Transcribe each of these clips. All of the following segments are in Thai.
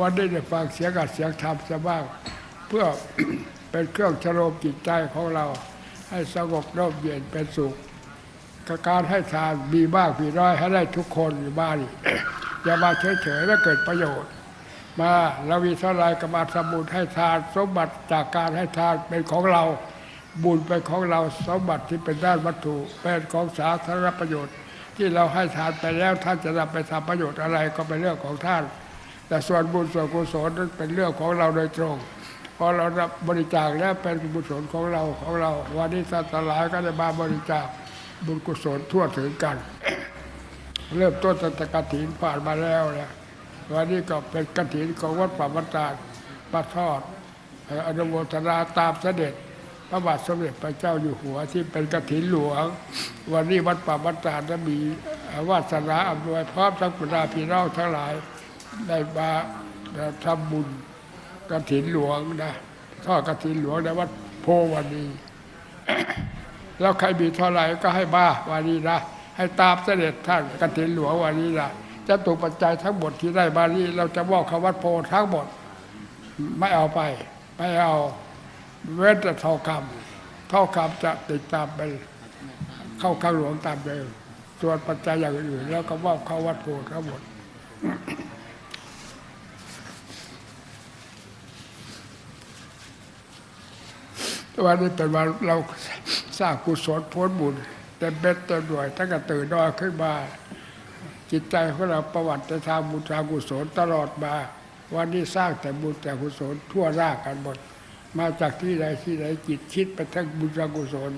วันนี้ได้ฟังเสียงอัดเสียงธรรมซะบ้าง เพื่อเป็นเครื่องชโลมจิตใจของเรา ให้สงบร่มเย็นเป็นสุขการให้ทานมีมากมีน้อยให้ได้ทุกคนอยู่บ้านอย่ามาเฉยๆแล้วเกิดประโยชน์ มาเรามีเท่าไรก็มาทำบุญให้ทาน สมบัติจากการให้ทานเป็นของเรา บุญเป็นของเราสมบัติที่เป็นด้านวัตถุเป็นของสาธารณประโยชน์ ที่เราให้ทานไปแล้วท่านจะนำไปทำประโยชน์อะไรก็เป็นเรื่องของท่าน แต่ส่วนบุญส่วนกุศลนั้นเป็นเรื่องของเราโดยตรงพอเรารับบริจาคแล้วเป็นบุญกุศลของเราของเรา วันนี้สัตว์หลายก็ได้มาบริจาคบุญกุศลทั่วถึงกัน เริ่มต้นตั้งแต่กฐินผ่านมาแล้วนะวันนี้ก็เป็นกฐินของวัดป่าวัดตาดมาทอดอนุโมทนาตามเสด็จพระบาทสมเด็จพระเจ้าอยู่หัวที่เป็นกฐินหลวง วันนี้วัดป่าวัดตาจะมีวาสนาอำนวยพร้อมทั้งบรราพี่น้องทั้งหลาย ได้มาทำบุญกฐินหลวงนะทอดกฐินหลวงในวัดโพวันนี้ แล้วใครมีเท่าไหร่ก็ให้มาวันนี้นะให้ตามเสด็จท่านกฐินหลวงวันนี้นะจะตุปัจจัยทั้งหมดที่ได้มานี้ เราจะมอบคำวัดโพทั้งหมด ไม่เอาไป ไม่เอาเว้นแต่ทองคำทองคำจะติดตามไปเข้าข้างหลวงตามเดิมส่วนปัจจัยอย่างอื่นแล้วก็มอบเข้าวัดโพทั้งหมด วันนี้เป็นวันเราสร้างกุศลพ้นบุญเต็มเบ็ดเต็มหน่วยตั้งแต่ตื่นอนขึ้นมาจิตใจของเราประวัติทางบุญทางกุศลตลอดมา วันนี้สร้างแต่บุญแต่กุศลทั่วหน้ากันหมด มาจากที่ใดที่ไหนจิตคิดไปทั้งบุญทางกุศล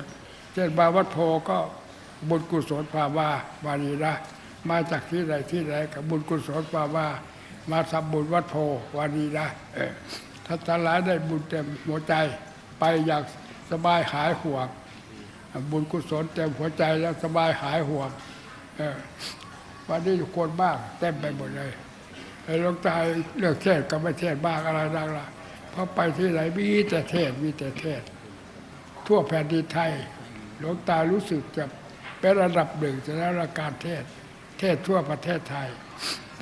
เช่นมาวัดโพก็บุญกุศลภาวาบาลีนะมาจากที่ใดที่ไหนกับบุญกุศลภาวามาทำบุญวัดโพวานีนะเออถ้าทั้งหลายได้บุญเต็มหัวใจ ไปอย่างสบายหายห่วง บุญกุศลเต็มหัวใจแล้วสบายหายห่วงวันนี้คนบ้างเต็มไปหมดเลยไอ้หลวงตาเลือกเทศก็ไม่เทศบ้างอะไรดังละเพราะไปที่ไหนมีแต่เทศมีแต่เทศ ทั่วแผ่นดินไทย หลวงตารู้สึกจะเป็นระดับหนึ่งสำหรับการเทศ เทศทั่วประเทศไทย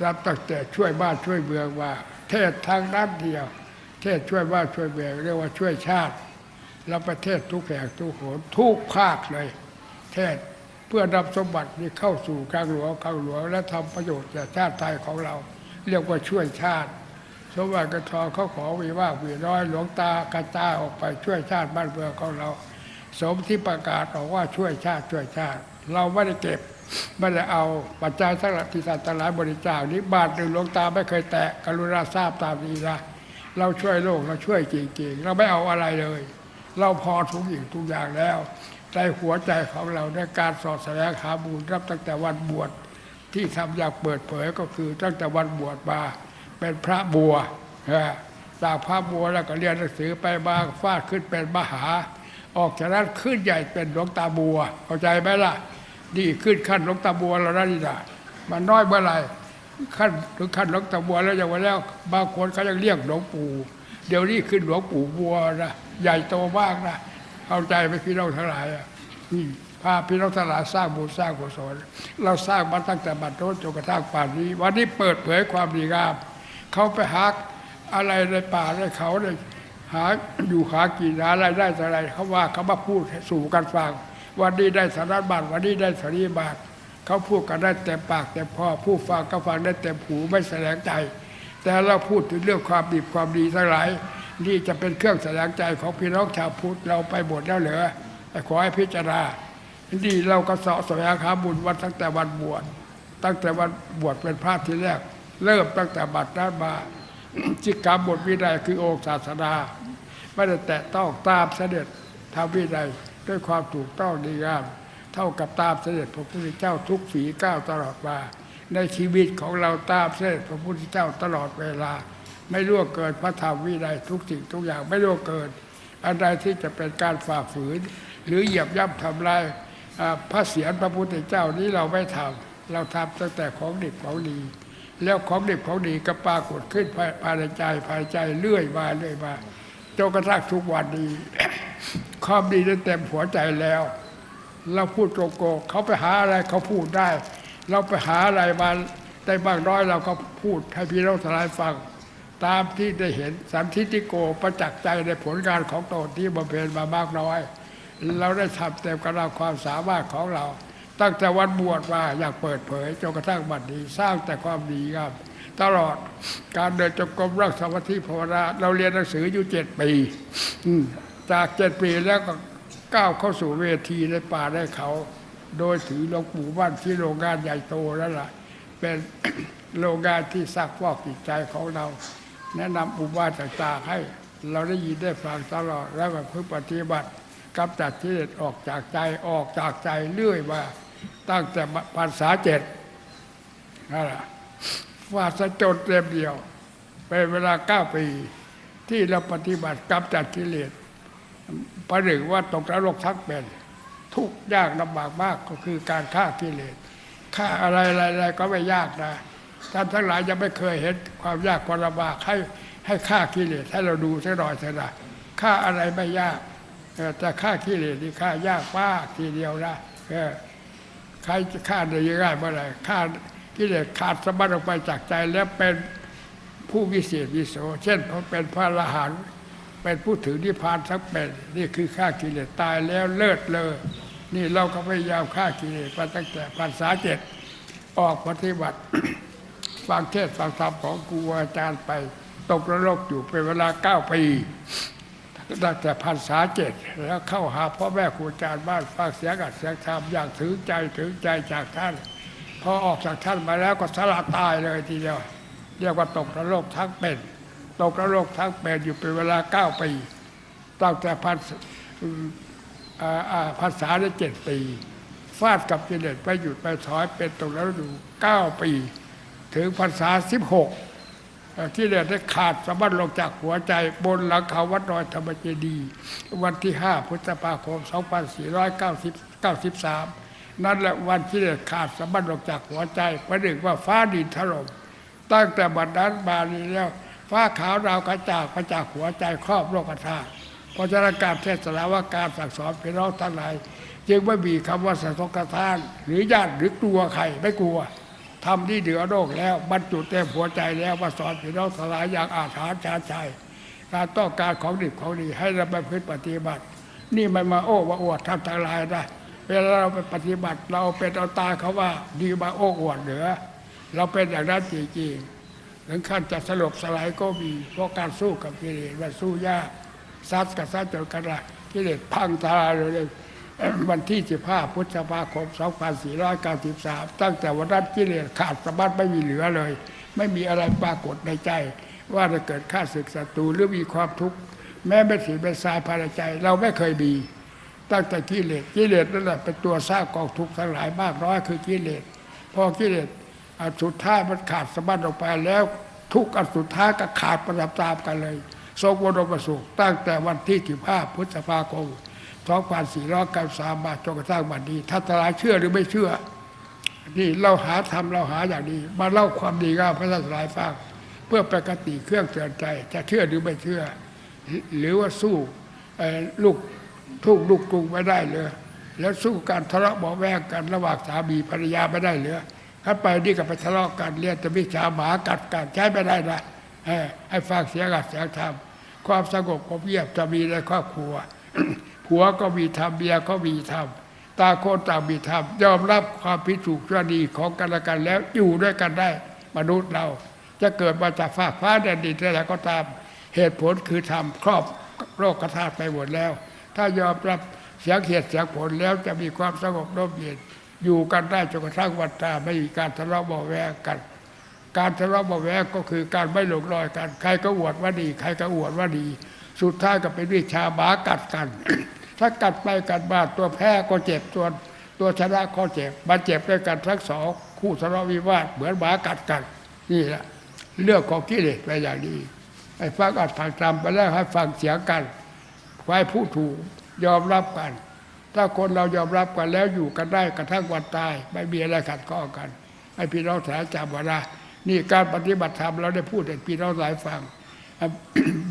รับตั้งแต่ช่วยบ้านช่วยเมืองว่า เทศทางด้านเดียว เทศช่วยบ้านช่วยเมืองเรียกว่าช่วยชาติ แล้วประเทศทุกแห่งทุกโหนทุกภาคเลย เทศเพื่อนำสมบัตินี้เข้าสู่กลางหลวงกลางหลวงและทำประโยชน์แก่ชาติไทยของเรา เรียกว่าช่วยชาติสมบัติกระทอเขาขอวีว่าวีน้อยหลวงตากระจายออกไปช่วยชาติบ้านเมืองของเรา สมที่ประกาศออกว่าช่วยชาติช่วยชาติ เราไม่ได้เก็บไม่ได้เอาปัจจัยทั้งหลายที่สัตว์ทั้งหลายบริจาคนี้บาทหนึ่งหลวงตาไม่เคยแตะกรุณาทราบตามนี้นะเราช่วยโลกเราช่วยจริงๆเราไม่เอาอะไรเลย เราพอทุกอย่างทุกอย่างแล้วในหัวใจของเราในการสอดแสวงหาบุญรับตั้งแต่วันบวชที่ทำอย่างเปิดเผยก็คือตั้งแต่วันบวชมาเป็นพระบัวนะจากพระบัวแล้วก็เรียนหนังสือไปมาฟาดขึ้นเป็นมหา ออกจากนั้นขึ้นใหญ่เป็นหลวงตาบัว เข้าใจไหมล่ะนี่ขึ้นขั้นหลวงตาบัวแล้วนะนี่นะมันน้อยเมื่อไหร่ขั้นถึงขั้นหลวงตาบัวแล้วอย่างว่าแล้วบางคนเขายังเรียกหลวงปู่ เดี๋ยวนี้ขึ้นหลวงปู่บัวนะใหญ่โตมากนะเข้าใจไหมพี่น้องทั้งหลายอะพาพี่น้องทั้งหลายสร้างบุญสร้างกุศลเราสร้างมาตั้งแต่บัดโน้นจนกระทั่งป่านนี้ วันนี้เปิดเผยความดีงาม เขาไปหาอะไรในป่าในเขาเนี่ยหาอยู่หากินหาอะไรได้เท่าไรเขาว่าเขามาพูดสู่กันฟัง วันนี้ได้สารบัตรวันนี้ได้สรีบาตรเขาพูดกันได้เต็มปากเต็มคอผู้ฟังก็ฟังได้เต็มหูไม่แสดงใจ แต่เราพูดถึงเรื่องความดีความดีทั้งหลายนี่จะเป็นเครื่องแสดงใจของพี่น้องชาวพุทธเราไปหมดแล้วเหรอขอให้พิจารณาดีเราก็เสาะแสวงหาบุญวันตั้งแต่วันบวชตั้งแต่วันบวชเป็นพระที่แรก เริ่มตั้งแต่บัดนั้นมาจิกกรรมบทวินัยคือองค์ศาสนาไม่ได้แตะต้องตามเสด็จทำวินัยด้วยความถูกต้องดีงาม เท่ากับตามเสด็จพระพุทธเจ้าทุกฝีก้าวตลอดมา ในชีวิตของเราตามเสด็จพระพุทธเจ้าตลอดเวลา ไม่ล่วงเกินพระธรรมวินัยทุกสิ่งทุกอย่างไม่ล่วงเกินอันใดที่จะเป็นการฝ่าฝืน หรือเหยียบย่ำทำลายพระเศียรพระพุทธเจ้านี้เราไม่ทำเราทำตั้งแต่ของดิบของดี แล้วของดิบของดีก็ปรากฏขึ้นภายในใจภายใจเรื่อยมาเรื่อยมาจนกระทั่งทุกวันนี้ความดีนั้เต็มหัวใจแล้ว เราพูดโกโก้เขาไปหาอะไรเขาพูดได้ เราไปหาอะไรมาได้บ้างน้อยเราก็พูดให้พี่น้องทลายฟัง ตามที่ได้เห็นสันทิติโกประจักษ์ใจในผลงานของตนที่บำเพ็ญมามากน้อย เราได้ทำเต็มกำลังความสามารถของเรา ตั้งแต่วันบวชมาอยากเปิดเผยจนกระทั่งบัดนี้สร้างแต่ความดีครับตลอดการเดินจงกรมรักสมาธิภาวนาเราเรียนหนังสืออยู่เจ็ดปีจากเจ็ดปีแล้วก็ก้าวเข้าสู่เวทีในป่าในเขา โดยถือหลวงปู่บ้านที่โรงงานใหญ่โตนั่นแหละเป็นโรงงานที่ซักฟอกจิตใจของเรา แนะนำอุบายต่างๆให้เราได้ยินได้ฟังตลอดแล้วก็พื่อปฏิบัติกำจัดที่ออกจากใจออกจากใจเรื่อยมาตั้งแต่ภาษาเจ็ดนั่นแหละว่าสะจดเต็มเดียวเป็นเวลาเก้าปี ที่เราปฏิบัติกำจัดกิเลสประหนึ่งว่าตกนรกทั้งเป็น ทุกข์ยากลำบากมากก็คือการฆ่ากิเลสฆ่าอะไรอะไรก็ไม่ยากนะท่านทั้งหลายยังไม่เคยเห็นความยากความลำบากให้ให้ฆ่ากิเลสให้เราดูสักหน่อยเถอะนะฆ่าอะไรไม่ยากแต่ฆ่ากิเลสนี่ฆ่ายากมากทีเดียวนะใครจะฆ่าได้ง่ายเมื่อไหร่ฆ่ากิเลสขาดสมบัติออกไปจากใจแล้วเป็นผู้วิเศษวิโสเช่นพอเป็นพระอรหันต์เป็นผู้ถือนิพพานทั้งเป็นนี่คือฆ่ากิเลสตายแล้วเลิศเลย นี่เราก็พยายามฆ่ากิเลสมาตั้งแต่ภาษาเจ็ดออกปฏิบัติ ฟังเทศฟังธรรมของครูอาจารย์ไป ตกนรกอยู่เป็นเวลาเก้าปีตั้งแต่ภาษาเจ็ดแล้วเข้าหาพ่อแม่ครูอาจารย์บ้านฟังเสียงอัดเสียงธรรมอย่างถึงใจถึงใจจากท่าน พอออกจากท่านมาแล้วก็สละตายเลยทีเดียวเรียกว่าตกนรกทั้งเป็น ตกนรกทั้งเป็นอยู่เป็นเวลาเก้าปีตั้งแต่พันอืมอ่าอ่า ภาษาได้เจ็ดปี ฟาดกับกิเลสไปหยุดไปถอยเป็นตกนรกอยู่เก้าปี ถึงภาษาสิบหกที่เดชได้ขาดสมบัติลงจากหัวใจบนหลังเขาวัดดอยธรรมเจดีย์วันที่ห้าพฤษภาคม2493นั่นแหละวันที่เดชขาดสมบัติลงจากหัวใจประหนึ่งว่าฟ้าดินถล่มตั้งแต่บัดนั้นมานี้แล้ว ฟ้าขาวดาวกระจางประจากหัวใจครอบโลกธาตุ เพราะฉะนั้นการเทศนาว่าการสั่งสอนพี่น้องทั้งหลายจึงไม่มีคำว่าสังสทาน หรือญาติหรือกลัวใครไม่กลัวทำที่เหนือโลกแล้วบรรจุเต็มหัวใจแล้วว่าสอนพี่น้องทลายอย่างอาถรรพ์ชาญชัยการต้องการของดีของดีให้เราไปพึ่ปฏิบัติ นี่มันมาโอ้ว่าอวดทำทางลายนะเวลาเราไปปฏิบัติเราเป็นเอาตาเขาว่าดีมาโอ้อวดเหนือเราเป็นอย่างนั้นจริงๆถึงขั้นจะสลบสลายก็มีเพราะการสู้กับกิเลสมันสู้ยาก ซัดกับซัดจนกระไรกิเลสพังทลายเลยวันที่ 15พฤษภาคม 2493 ตั้งแต่วันนั้นกิเลสขาดสะบัดไม่มีเหลือเลย ไม่มีอะไรปรากฏในใจ ว่าจะเกิดข้าศึกศัตรูหรือมีความทุกข์แม้เป็นสีเป็นทรายภายในใจ เราไม่เคยมี ตั้งแต่กิเลสกิเลสนั่นแหละเป็นตัวสร้างกองทุกข์ทั้งหลายมากน้อยคือกิเลสพอกิเลสอันสุดท้ายมันขาดสะบัดออกไปแล้ว ทุกข์อันสุดท้ายก็ขาดประดับตามกันเลย ทรงวรมสุขตั้งแต่วันที่ 15 พฤษภาคม 2493 มาจนกระทั่งวันนี้ถ้าทลายเชื่อหรือไม่เชื่อ นี่เราหาทำเราหาอย่างดีมาเล่าความดีกับพระสลายฟังเพื่อประกติเครื่องเตือนใจ จะเชื่อหรือไม่เชื่อ หรือว่าสู้ลูกทุกลูกกรุงไม่ได้เลย แล้วสู้การทะเลาะเบาแวงกันระหว่างสามีภรรยาไม่ได้เลยถ้าไปนี่ก็ไปทะเลาะกันเรียนแต่วิชาหมากัดกันใช้ไม่ได้นะ ให้ฟังเสียงอัดเสียงธรรมความสงบความเงียบจะมีในครอบครัวผัวก็มีธรรมเมียก็มีธรรมตาโคนต่างมีธรรมยอมรับความพิสูจน์ชั่วดีของกันและกันแล้วอยู่ด้วยกันได้ มนุษย์เรา จะเกิดมาจากฟ้าฟ้าแดนดินอะไรก็ตาม เหตุผลคือธรรมครอบโลกธาตุไปหมดแล้ว ถ้ายอมรับเสียงเหตุเสียงผลแล้วจะมีความสงบร่มเย็นอยู่กันได้จนกระทั่งวันตายไม่มีการทะเลาะเบาแวงกัน การทะเลาะเบาะแวงก็คือการไม่หลงลอยกัน ใครก็อวดว่าดี ใครก็อวดว่าดี สุดท้ายก็เป็นวิชาหมากัดกัน ถ้ากัดไปกัดมาตัวแพ้ก็เจ็บตัวตัวชนะก็เจ็บมาเจ็บด้วยกันทั้งสองคู่ทะเลาะวิวาทเหมือนหมากัดกันนี่แหละเรื่องของกิเลสไปอย่างนี้ไอ้ฟังอัดฟังจำไปแล้วให้ฟังเสียงกันไว้ผู้ถูกยอมรับกัน ถ้าคนเรายอมรับกันแล้วอยู่กันได้กระทั่งวันตาย ไม่มีอะไรขัดข้องกันให้พี่น้องสายจำไว้นะ นี่การปฏิบัติธรรมเราได้พูดให้พี่น้องหลายฟัง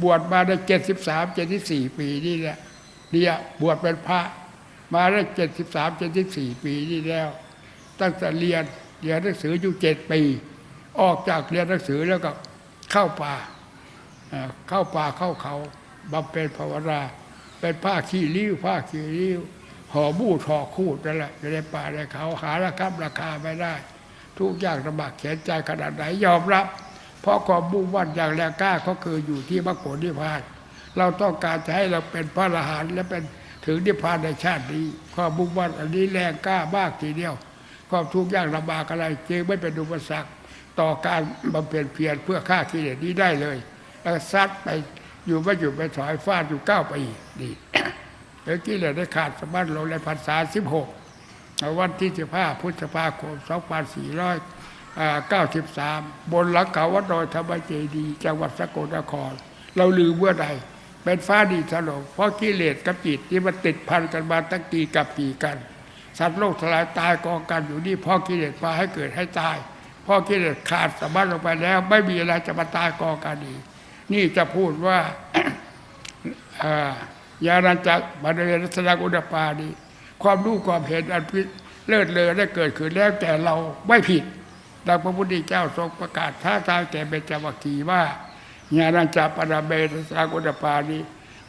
บวชมาได้เจ็ดสิบสามเจ็ดสิบสี่ปีนี่แหละเนี่ยบวชเป็นพระ มาได้เจ็ดสิบสามเจ็ดสิบสี่ปีนี่แล้ว ตั้งแต่เรียนเรียนหนังสืออยู่เจ็ดปี ออกจากเรียนหนังสือแล้วก็เข้าป่าเอ่อเข้าป่าเข้าเขาบำเพ็ญภาวนาเป็นผ้าขี้ริ้วผ้าขี้ริ้วห่อบูดห่อคูดนั่นแหละอยู่ในป่าในเขาหาราคาราคาไม่ได้ ทุกอย่างลำบากเขียนใจขนาดไหนยอมรับ เพราะความมุ่งมั่นอย่างแรงกล้าก็คืออยู่ที่มรรคผลนิพพาน เราต้องการจะให้เราเป็นพระอรหันต์และเป็นถึงนิพพานในชาตินี้ความมุ่งมั่นอันนี้แรงกล้ามากทีเดียวความทุกข์ยากลำบากอะไรจึงไม่เป็นอุปสรรคต่อการบำเพ็ญเพียรเพื่อฆ่ากิเลสนี้ได้เลย แล้วซัดไปอยู่ไม่อยู่ไปถอยฟาดอยู่เก้าปีดีเมื่อกี้เลยได้ขาดสมบัติลงในพรรษาสิบหก วันที่สิบห้าพฤษภาคมสองพันสี่ร้อยเก้าสิบสามบนหลังเขาวัดดอยธรรมเจดีจังหวัดสกลนคร เราลืมเมื่อใดเป็นฟ้าดีสลบเพราะกิเลสกับจิตที่มันติดพันกันมาตั้งกี่กับกี่กัน สัตว์โลกทลายตายกองกันอยู่นี่เพราะกิเลสพาให้เกิดให้ตายเพราะกิเลสขาดสมบัติลงไปแล้ว ไม่มีอะไรจะมาตายกองกันอีกนี่จะพูดว่าอ่ายานันจักบริเวณรัศดาอุดปานี ความรู้ความเห็นอันพิเลิศเลอได้เกิดขึ้นแล้วแต่เราไม่ผิดดังพระพุทธเจ้าทรงประกาศท้าทายแก่เบญจวัคคีว่าญาณจาปนาเบรัสาอุดปานี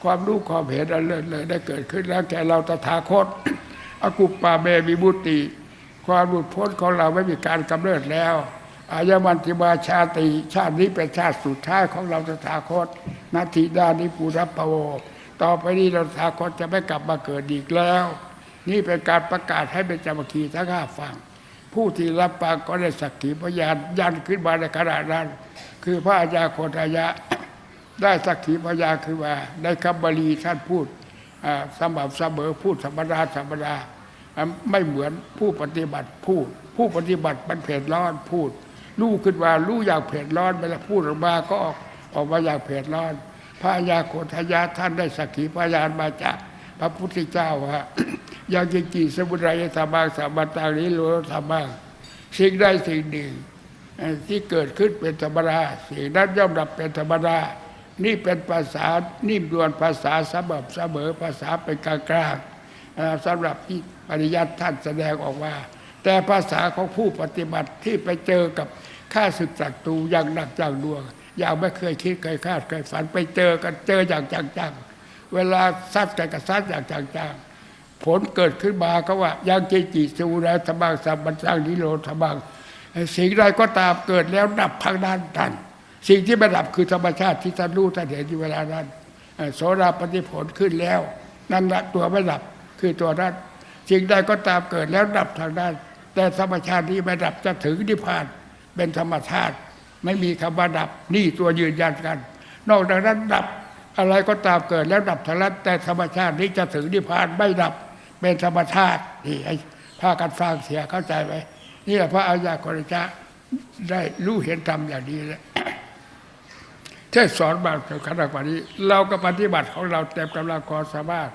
ความรู้ความเห็นอันเลิศเลอได้เกิดขึ้นแล้วแก่เราตถาคตอกุปปาเมวิมุตติ ความหลุดพ้นของเราไม่มีการกำเนิดแล้วอายมันติมาชาติชาตินี้เป็นชาติสุดท้ายของเราตถาคตนาทีดานิปุรปโว ต่อไปนี้เราตถาคตจะไม่กลับมาเกิดอีกแล้ว นี่เป็นการประกาศให้เป็นจามคีทั้งห้าฟัง ผู้ที่รับปากก็ได้สักขีพยานยันขึ้นมาในขณะนั้น คือพระอาญาโคตายะ ได้สักขีพยานคือว่าในคำบาลีท่านพูดอ่าสม่ำเสมอพูดธรรมดาธรรมดาไม่เหมือนผู้ปฏิบัติพูด ผู้ปฏิบัติมันเผ็ดร้อนพูดรู้ขึ้นมารู้อย่างเผ็ดร้อนเวลาพูดออกมาก็ออกออกมาอย่างเผ็ดร้อน พระยาโคทยาท่านได้สักขีพยานมาจากพระพุทธเจ้าว่า ยังกิจีสมุทัยธรรมังสัมบัตังนิโรธธรรมังสิ่งใดสิ่งหนึ่งที่เกิดขึ้นเป็นธรรมดาสิ่งนั้นย่อมดับเป็นธรรมดานี่เป็นภาษานิ่มดวนภาษาสมบเสมอภาษาเป็นกลางกลางสำหรับที่ปริยัติท่านแสดงออกมาแต่ภาษาของผู้ปฏิบัติที่ไปเจอกับข้าศึกศัตรูอย่างหนักอย่างดวงอย่างไม่เคยคิดเคยคาดเคยฝันไปเจอกันเจออย่างจังๆเวลาซัดกันกับซัดอย่างจังๆ ผลเกิดขึ้นมาก็ว่ายังเจจิสูรธรรมังสัมปัญสังนิโรธรรมังสิ่งใดก็ตามเกิดแล้วดับทางด้านทันสิ่งที่ไม่ดับคือธรรมชาติที่ท่านรู้ท่านเห็นอยู่เวลานั้นโสดาปฏิผลขึ้นแล้ว นั่นละตัวไม่ดับคือตัวนั้นสิ่งใดก็ตามเกิดแล้วดับทางด้าน แต่ธรรมชาติที่ไม่ดับจะถึงนิพพานเป็นธรรมชาติ ไม่มีคำว่าดับนี่ตัวยืนยันกัน นอกจากนั้นดับอะไรก็ตามเกิดแล้วดับทางนั้นแต่ธรรมชาตินี้จะถึงนิพพานไม่ดับ เป็นธรรมชาตินี่ไอ้พากันฟังเสียเข้าใจไหมนี่แหละพระอาญาโครจะได้รู้เห็นธรรมอย่างนี้แล้วเทศสอนมาจนขนาดวันนี้ เราก็ปฏิบัติของเราเต็มกำลังความสามารถ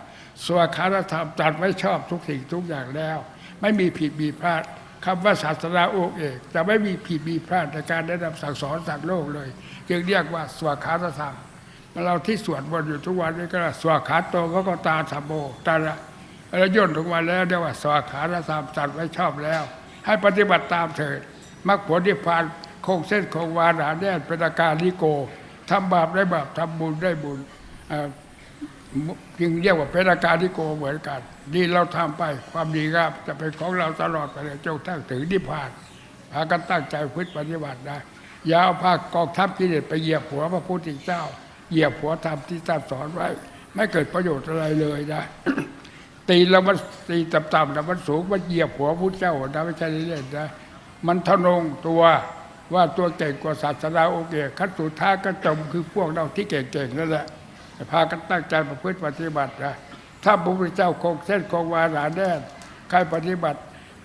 สวขารธรรมตัดไว้ชอบทุกสิ่งทุกอย่างแล้ว ไม่มีผิดมีพลาดคำว่าศาสนาองค์เอกจะไม่มีผิดมีพลาดในการแนะนำสั่งสอนสัตว์โลกเลย จึงเรียกว่าสวขารธรรมเราที่สวดมนต์อยู่ทุกวันนี้ก็สวขาโตก็ก็ตาธรรมโมตาละ แล้วย่นลงมาแล้วเรียกว่าสวขาธรรมตัดไว้ชอบแล้ว ให้ปฏิบัติตามเถิดมรรคผลนิพพานคงเส้นคงวาหนาแน่นเป็นอาการลิโกทำบาปได้บาปทำบุญได้บุญอ่อจึงเรียกว่าเป็นอาการที่โกเหมือนกันดีเราทำไปความดีงามจะเป็นของเราตลอดไปเลยจงทั้งถึงนิพพานพากันตั้งใจพึ่ปฏิบัติได้ยาวพาคกองทัพกิเลสไปเหยียบหัวพระพุทธเจ้า เหยียบหัวธรรมที่ท่านสอนไว้ ไม่เกิดประโยชน์อะไรเลยนะ ตีแล้วมันตีต่ำๆแล้วมันสูงมันเหยียบหัวพุทธเจ้านะไม่ใช่เล่นๆนะมันทะนงตัวว่าตัวเก่งกว่าศาสนาโอเคขั้นสุดท้ายก็จมคือพวกเราที่เก่งๆนั่นแหละพากันตั้งใจประพฤติปฏิบัตินะถ้าพระพุทธเจ้าคงเส้นคงวาหนาแน่นใครปฏิบัติ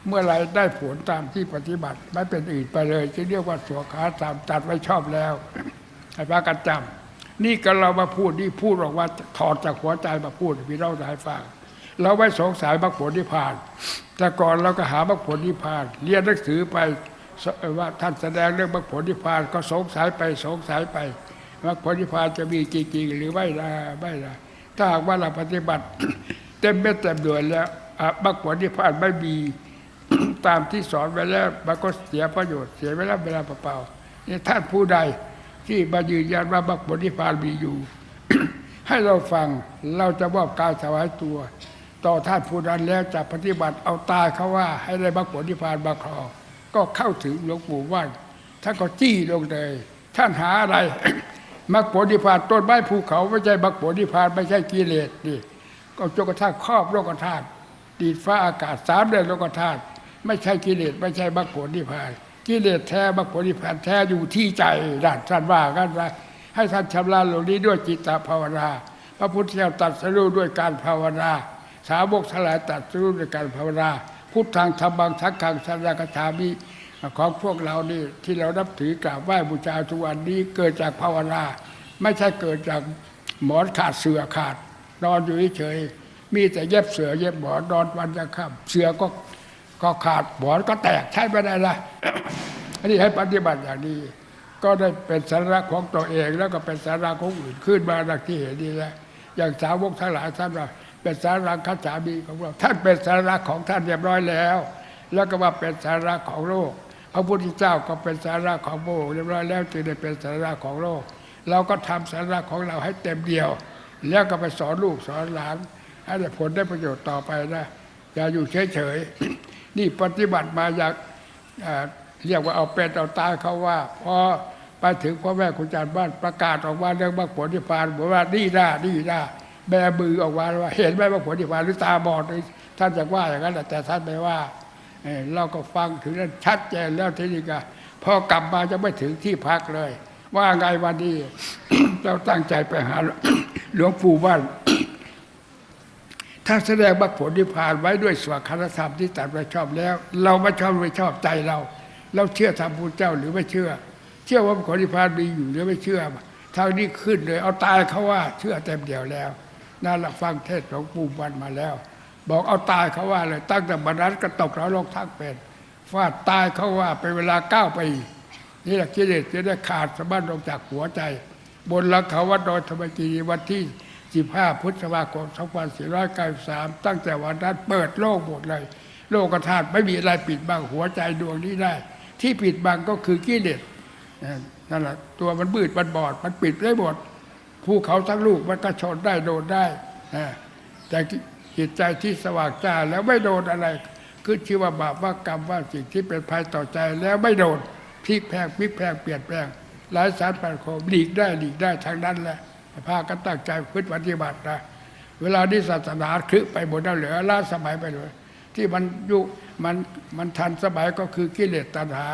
เมื่อไรได้ผลตามที่ปฏิบัติ ไม่เป็นอื่นไปเลยจึงเรียกว่าสัวขาตามตัดไว้ชอบแล้วให้พากันจำนี่ก็เรามาพูดนี่พูดออกว่าถอดจากหัวใจมาพูดพี่เราได้ฟัง เราไม่สงสัยมรรคผลนิพพาน แต่ก่อนเราก็หามรรคผลนิพพาน เรียนหนังสือไปว่าท่านแสดงเรื่องมรรคผลนิพพานก็สงสัยไปสงสัยไปมรรคผลนิพพานจะมีจริงๆหรือไม่ล่ะไม่ล่ะถ้าหากว่าเราปฏิบัติเต็มเม็ดเต็มหน่วยแล้วมรรคผลนิพพานไม่มีตามที่สอนไว้แล้วมันก็เสียประโยชน์เสียเวลาเวลาเปล่าๆนี่ท่านผู้ใดที่มายืนยันว่ามรรคผลนิพพานมีอยู่ ให้เราฟังเราจะมอบการถวายตัว ต่อท่านผู้นั้นแล้วจะปฏิบัติเอาตายเขาว่า ให้ได้มรรคผลนิพพานมาครองก็เข้าถึงหลวงปู่ว่านท่านก็จี้ลงเลย ท่านหาอะไรมรรคผลนิพพานต้นไม้ภูเขาไม่ใช่มรรคผลนิพพานไม่ใช่กิเลสนี่ก็จนกระทั่งครอบโลกธาตุดินฟ้าอากาศสามเดือนโลกธาตุไม่ใช่กิเลสไม่ใช่มรรคผลนิพพานกิเลสแท้มรรคผลนิพพานแท้อยู่ที่ใจด้านท่านว่ากันว่าให้ท่านชำระเหล่านี้ด้วยจิตตภาวนา พระพุทธเจ้าตรัสรู้ด้วยการภาวนา สาวกทลายตัดสรู้ด้วยการภาวนาพุทธังธรรมังสังฆังสัญญากถามิของพวกเรานี่ที่เรานับถือกราบไหว้บูชาทุกวันนี้เกิดจากภาวนา ไม่ใช่เกิดจากหมอนขาดเสือขาด นอนอยู่เฉยมีแต่เย็บเสือเย็บหมอนนอนวันยังค่ำเสือก็ก็ขาดหมอนก็แตกใช่ไม่ได้ละอันนี้ให้ปฏิบัติอย่างนี้ ก็ได้เป็นสาระของตัวเองแล้วก็เป็นสาระของอื่นขึ้นมาดังที่เห็นนี่แหละอย่างสาวกทั้งหลายท่านว่า เป็นสาระคัจฉามีของเรา ท่านเป็นสาระของท่านเรียบร้อยแล้ว แล้วก็ว่าเป็นสาระของโลกพระพุทธเจ้าก็เป็นสาระของโลกเรียบร้อยแล้วจึงได้เป็นสาระของโลก เราก็ทำสาระของเราให้เต็มเดียว แล้วก็ไปสอนลูกสอนหลานให้ได้ผลได้ประโยชน์ต่อไปนะอย่าอยู่เฉยๆนี่ปฏิบัติมาอยางเรียกว่าเอาเป็นเอาตายเขาว่าพอไปถึงพ่อแม่ครูอาจารย์บ้านประกาศออกมาเรื่องมรรคผลนิพพานบอกว่านี่ได้นี่ได้ แบมือออกมาว่า เห็นไหมมรรคผลนิพพานหรือตาบอดหรือท่านจะว่าอย่างนั้นแหละแต่ท่านไม่ว่าเราก็ฟังถึงนั้นชัดเจนแล้วทีนี้ก็พอกลับมาจะไม่ถึงที่พักเลย ว่าไงวันนี้ เราตั้งใจไปหาหลวงปู่บ้านถ้าแสดงมรรคผลนิพพานไว้ด้วยสวดคณธรรมที่ตัดไว้ชอบแล้ว เราไม่ชอบไม่ชอบใจเรา เราเชื่อธรรมพุทธเจ้าหรือไม่เชื่อ เชื่อว่ามรรคผลนิพพานมีอยู่หรือไม่เชื่อทางนี้ขึ้นเลย เอาตายเขาว่าเชื่อเต็มเดียวแล้ว นั่นแหละฟังเทศของปู่วันมาแล้ว บอกเอาตายเขาว่าเลยตั้งแต่บัดนั้นก็ตกเราโลกทั้งเป็นฟาดตายเขาว่าเป็นเวลาเก้าปีนี่แหละกิเลสจะได้ขาดสะบั้นลงจากหัวใจ บนหลังเขาวัดดอยธรรมกีรีวันที่ 15 พฤษภาคม 2493 ตั้งแต่วันนั้นเปิดโลกหมดเลย โลกธาตุไม่มีอะไรปิดบังหัวใจดวงนี้ได้ ที่ปิดบังก็คือกิเลสนั่นแหละตัวมันบืดมันบอดมันปิดได้หมด ภูเขาทั้งลูกมันก็ชนได้โดนได้แต่จิตใจที่สว่างจ้าแล้วไม่โดนอะไรคือชื่อว่าบาปว่ากรรมว่าสิ่งที่เป็นภัยต่อใจแล้วไม่โดนพลิกแพงพลิกแพงเปลี่ยนแปลงหลายสารพันโคมหลีกได้หลีกได้ทางนั้นแหละพากันตั้งใจพึ่ปฏิบัตินะเวลานี้ศาสนาคลึไปหมดแล้วเหลือล้าสมัยไปเลยที่มันยุมันมันทันสมัยก็คือกิเลสตัณหา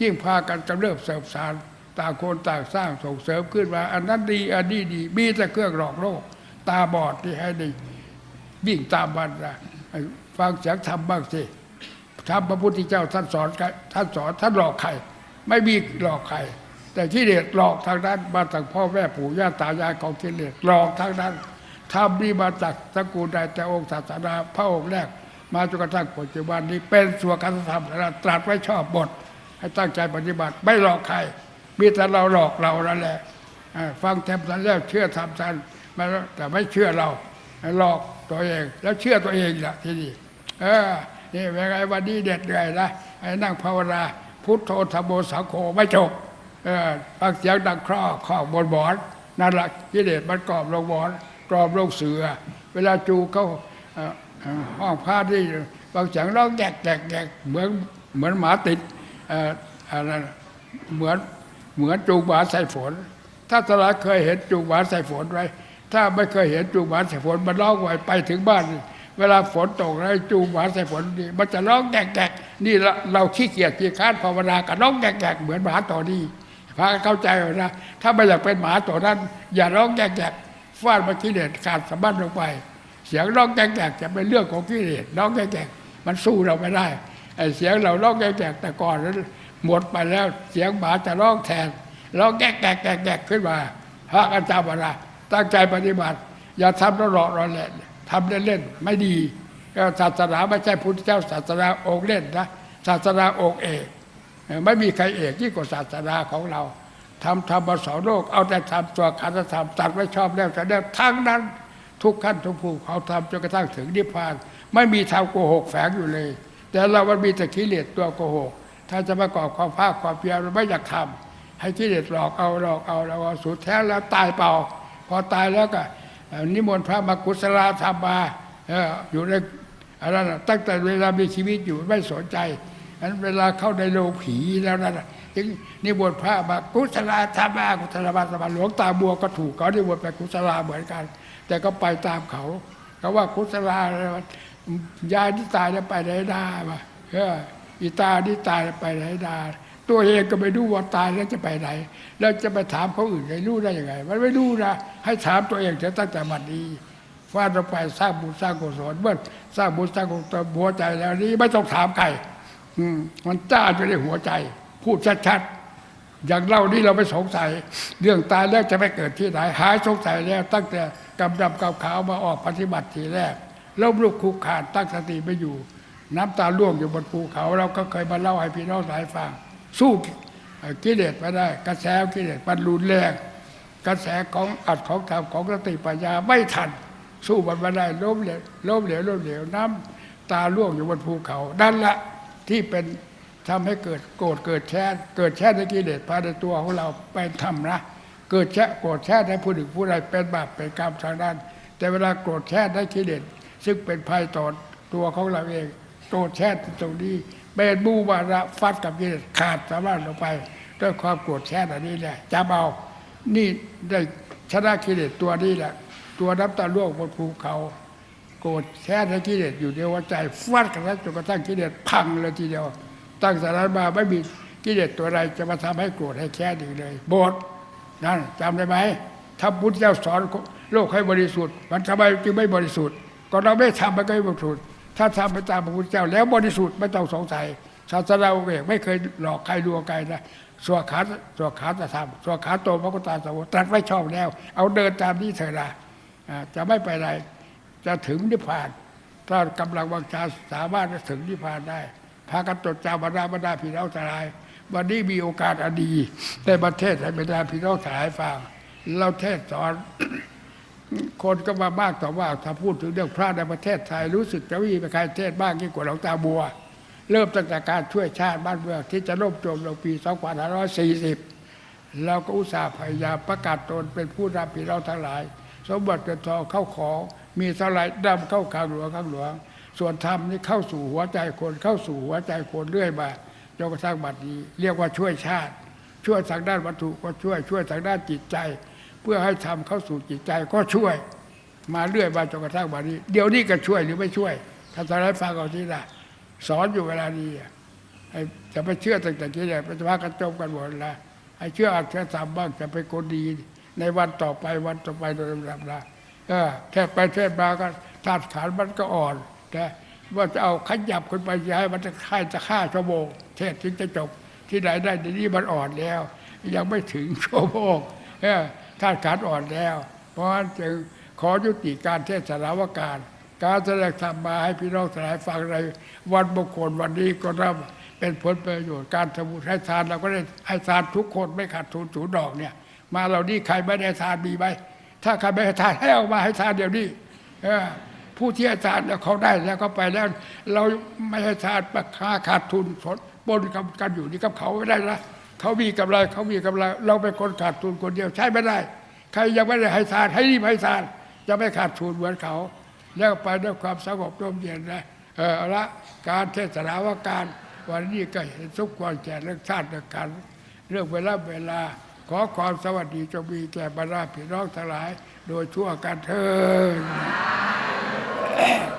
ยิ่งพากันกำเริบเสบสาร ต่างคนต่างสร้างส่งเสริมขึ้นมา อันนั้นดีอันนี้ดีมีแต่เครื่องหลอกโลก ตาบอดที่ให้ดีวิ่งตามมันนะฟังเสียงธรรมบ้างสิธรรมพระพุทธเจ้าท่านสอนท่านสอนท่านหลอกใครไม่มีหลอกใครแต่กิเลสหลอกทางนั้นมาจากพ่อแม่ปู่ย่าตายายของกิเลสหลอกทางนั้นธรรมนี่มาจากตระกูลใดแต่องค์ศาสนาพระองค์แรก มาจนกระทั่งปัจจุบันนี้เป็นส่วนการธรรมนะตรัสไว้ชอบบท ให้ตั้งใจปฏิบัติไม่หลอกใคร มีแต่เราหลอกเรานั่นแหละฟังแทมทันแล้วเชื่อทำทันม่แต่ไม่เชื่อเราหลอกตัวเอง แล้วเชื่อตัวเองละทีนี้เออนี่เป็นไงวันนี้เด็ดเลยนะไอ้นั่งภาวนาพุทโธธรรมโมสังโฆไม่จบเออฟังเสียงดังครอข้อบนบอนนั่นแหละกิเลสมันกรอบลงบอนกรอบลงเสือ เวลาจูเขาห้องผ้าที่บางเสียงร้องแกกแกกแกกเหมือนเหมือนหมาติดอ่ออะไรเหมือน เหมือนจูงหมาใส่ฝน ถ้าตลาดเคยเห็นจูงหมาใส่ฝนไว้ ถ้าไม่เคยเห็นจูงหมาใส่ฝนมันร้องไวไปถึงบ้าน เวลาฝนตกแล้วจูงหมาใส่ฝนนี่มันจะร้องแกกแกนี่เราขี้เกียจขี้ค้านภาวนากับร้องแกกแกเหมือนหมาตัวนี้พาเข้าใจนะถ้าไม่อยากเป็นหมาตัวนั้น อย่าร้องแกกแกฟาดมากิเลสขาดสะบั้นลงไป เสียงร้องแกกๆจะเป็นเรื่องของกิเลสร้องแกกๆมันสู้เราไม่ได้ไอ้เสียงเราร้องแกกๆแต่ก่อนนั้น หมดไปแล้วเสียงหมาจะร้องแทนร้องแกกๆๆๆขึ้นมาพระอาจารย์บาราตั้งใจปฏิบัติ อย่าทำแล้วหลอกเราเล่นทำเล่นๆไม่ดีศาสนาไม่ใช่พุทธเจ้าศาสนาองค์เล่นนะศาสนาองค์เอกไม่มีใครเอกยิ่งกว่าศาสนาของเราทำธรรมาสอนโลกเอาแต่ทำตัวคารธรรมตัดไว้ชอบแล้วแต่แล้วทั้งนั้นทุกขั้นทุกภูเขาทำจนกระทั่งถึงนิพพาน ไม่มีทางโกหกแฝงอยู่เลย แต่เรามันมีแต่กิเลสตัวโกหก ถ้าจะประกอบความภาคความเพียรไม่อยากทำให้กิเลสหลอกเอาหลอกเอาแล้วเอาสุดแท้แล้วตายเปล่า พอตายแล้วก็นิมนต์พระมากุศลธรรมมาอยู่ในอะไรนะตั้งแต่เวลามีชีวิตอยู่ไม่สนใจอันเวลาเข้าในโลกผีแล้วนั่นน่ะจึงนิมนต์พระมากุศลธรรมากุศลธรรมาหลวงตาบัวก็ถูกเขานิมนต์ไปกุศลาเหมือนกัน แต่ก็ไปตามเขาเขาว่ากุศลายายที่ตายแล้วไปไหนได้วะเอีตาที่ตายไปไหนได้ตัวเองก็ไม่รู้ว่าตายแล้วจะไปไหน แล้วจะไปถามเขาอื่นให้รู้ได้ยังไง มันไม่รู้นะให้ถามตัวเองเถอะตั้งแต่บัดนี้ฟาดลงไปสร้างบุญสร้างกุศลเมื่อสร้างบุญสร้างกุศลหัวใจแล้วนี้ไม่ต้องถามใครอืมมันจ้าอยู่ในหัวใจ พูดชัดๆอย่างเรานี่เราไม่สงสัย เรื่องตายแล้วจะไปเกิดที่ไหน หายสงสัยแล้ว ตั้งแต่กำดำกำขาวมาออกปฏิบัติทีแรกล้มลุกคุกขานตั้งสติไม่อยู่ น้ำตาล่วงอยู่บนภูเขา เราก็เคยมาเล่าให้พี่น้องหลายฟังสู้กิเลสไม่ได้ กระแสกิเลสมันรุนแรงกระแสของอัดของธรรมของสติปัญญาไม่ทัน สู้มันไม่ได้ล้มเหลวล้มเหลวล้มเหลวน้ำตาล่วงอยู่บนภูเขานั่นละที่เป็นทำให้เกิดโกรธเกิดแช่เกิดแช่ในกิเลสภายในตัวของเราเป็นธรรมนะเกิดแช่โกรธแช่ในผู้หนึ่งผู้ใดเป็นบาปเป็นกรรมทางด้าน แต่เวลาโกรธแช่ในกิเลสซึ่งเป็นภัยต่อตัวของเราเอง โกรธแช่ตรงนี้เป็นบูบาระฟัดกับกิเลสขาดสามารถลงไป ด้วยความโกรธแช่อันนี้แหละจำเอานี่ได้ชนะกิเลสตัวนี้แหละ ตัวน้ำตาล่วงบนภูเขา โกรธแค้นในกิเลสอยู่ในหัวใจฟัดกันแล้วจนกระทั่งกิเลสพังเลยทีเดียว ตั้งแต่นั้นมาไม่มีกิเลสตัวใดจะมาทำให้โกรธให้แค้นอีกเลยโบทนั่นจำได้ไหมถ้าพุทธเจ้าสอนโลกให้บริสุทธิ์ มันทำไมจึงไม่บริสุทธิ์ก็เราไม่ทำมันก็ไม่บริสุทธิ์ ถ้าทำไปตามพระพุทธเจ้า แล้วบริสุทธิ์ไม่ต้องสงสัยศาสนาเอกไม่เคยหลอกใครลวงใครนะสวขาสวขาจะทำสวขาโตพระกุตาสาวตรัสไว้ชอบแล้ว เอาเดินตามนี้เถอะนะจะไม่ไปไหนจะถึงนิพพาน ถ้ากำลังวังชาสามารถจะถึงนิพพานได้พากันจดจำบรรดาบรรดาพี่น้องทลาย วันนี้มีโอกาสอดีได้ประเทศให้บรรดาพี่น้องทลายฟังเราเทศสอน คนก็มามากต่อว่าถ้าพูดถึงเรื่องพระในประเทศไทยรู้สึกจะมีไปใครเทศบ้างยิ่งกว่าหลวงตาบัว เริ่มตั้งแต่การช่วยชาติบ้านเมืองที่จะล่มจมลงปี 2540 เราก็อุตส่าห์พยายามประกาศตนเป็นผู้รับผิดเราทั้งหลาย สมบัติเกิดทองเข้าขอ มีเท่าไรดำเข้าข้างหลวงข้างหลวง ส่วนธรรมนี่เข้าสู่หัวใจคนเข้าสู่หัวใจคนเรื่อยมาจนกระทั่งบัดนี้ เรียกว่าช่วยชาติ ช่วยทางด้านวัตถุก็ช่วยช่วยทางด้านจิตใจ พื่อให้ทำเข้าสู่จิตใจก็ช่วย มาเรื่อยมาจนกระทั่งบัดนี้ เดี๋ยวนี้ก็ช่วยหรือไม่ช่วยท่านสารฟังเอาที่ละสอนอยู่เวลานี้อะไอ้จะไปเชื่อตั้งแต่กี้เนี่ยจะพากันจมกันหมดละไอ้เชื่ออักเชื่อสามบ้างจะเป็นคนดี ในวันต่อไปวันต่อไปโดยลำดับนะเออแค่ไปเทศมาก็ธาตุขันมันก็อ่อนแต่ว่าจะเอาขยับขึ้นไปจะให้มันจะค่ายจะฆ่าชั่วโมงเทศถึงจะจบที่ไหนได้เดี๋ยวนี้มันอ่อนแล้ว ยังไม่ถึงชั่วโมงเออ ธาตุขันอ่อนแล้ว เพราะฉะนั้นจึงขอยุติการเทศนาวการ การแสดงธรรมมาให้พี่น้องทั้งหลายฟังในวันมงคลวันนี้ก็รับเป็นผลประโยชน์การทำบุญให้ทานเราก็ได้ให้ทานทุกคนไม่ขาดทุนสูดอกเนี่ย มาเรานี่ใครไม่ได้ทานมีไหมถ้าใครไม่ให้ทานให้เอามาให้ทานเดี๋ยวนี้ผู้ที่ให้ทานแล้วเขาได้แล้วก็ไปแล้ว เราไม่ให้ทานราคาขาดทุนสดปนกันกันอยู่นี่กับเขาไม่ได้นะ เขามีกำไรเขามีกำไรเราเป็นคนขาดทุนคนเดียวใช้ไม่ได้ ใครยังไม่ได้ให้ทานให้รีบให้ทานจะไม่ขาดทุนเหมือนเขา แล้วไปด้วยความสงบร่มเย็นนะเออละการเทศนาว่าการวันนี้ก็เห็นทุกความแก่เรื่องชาติเรื่องการเรื่องเวลาเวลาขอความสวัสดีจงมีแก่บรรดาพี่น้องทั้งหลาย โดยชั่วกันเถิด